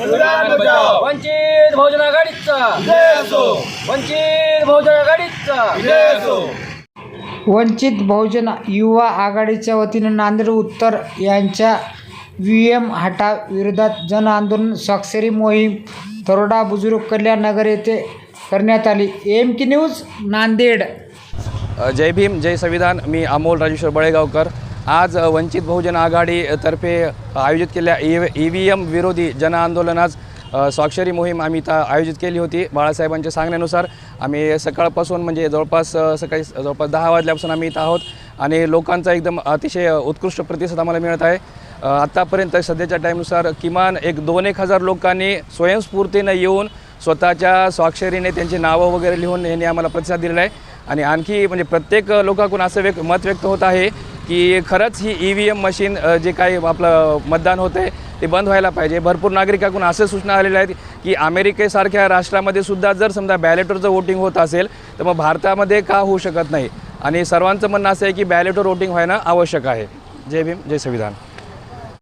बचाव वंचित बहुजन आघाडीचा। विजय असो। वंचित बहुजन आघाडीचा। विजय असो। वंचित बहुजन युवा आघाडीच्या वतीनं नांदेड उत्तर यांच्या व्ही एम हाटा विरोधात जन आंदोलन स्वाक्षरी मोहीम तरोडा बुजुर्ग कल्याण नगर येथे करण्यात आली. एम की न्यूज नांदेड. जय भीम जय संविधान. मी अमोल राजेश्वर बळेगावकर. आज वंचित बहुजन आघाडीतर्फे आयोजित केलेल्या ई ई व्ही एम विरोधी जनआंदोलनास आज स्वाक्षरी मोहीम आम्ही इथं आयोजित केली होती. बाळासाहेबांच्या सांगण्यानुसार आम्ही सकाळपासून म्हणजे जवळपास सकाळी जवळपास दहा वाजल्यापासून आम्ही इथं आहोत आणि लोकांचा एकदम अतिशय उत्कृष्ट प्रतिसाद आम्हाला मिळत आहे. आत्तापर्यंत सध्याच्या टाईमनुसार किमान एक दोन एक हजार लोकांनी स्वयंस्फूर्तीनं येऊन स्वतःच्या स्वाक्षरीने त्यांची नावं वगैरे लिहून यांनी आम्हाला प्रतिसाद दिलेला आहे. आणि आणखी म्हणजे प्रत्येक लोकांकडून असं व्यक्त मत व्यक्त होत आहे की खरंच ही ई व्ही एम मशीन जे काही आपलं मतदान होतं आहे ते बंद व्हायला पाहिजे. भरपूर नागरिकांकडून असे सूचना आलेल्या आहेत की अमेरिकेसारख्या राष्ट्रामध्ये सुद्धा जर समजा बॅलेटरचं वोटिंग होत असेल तर मग भारतामध्ये का होऊ शकत नाही? आणि सर्वांचं म्हणणं असं आहे की बॅलेटवर वोटिंग व्हायला आवश्यक आहे. जय भीम जय संविधान.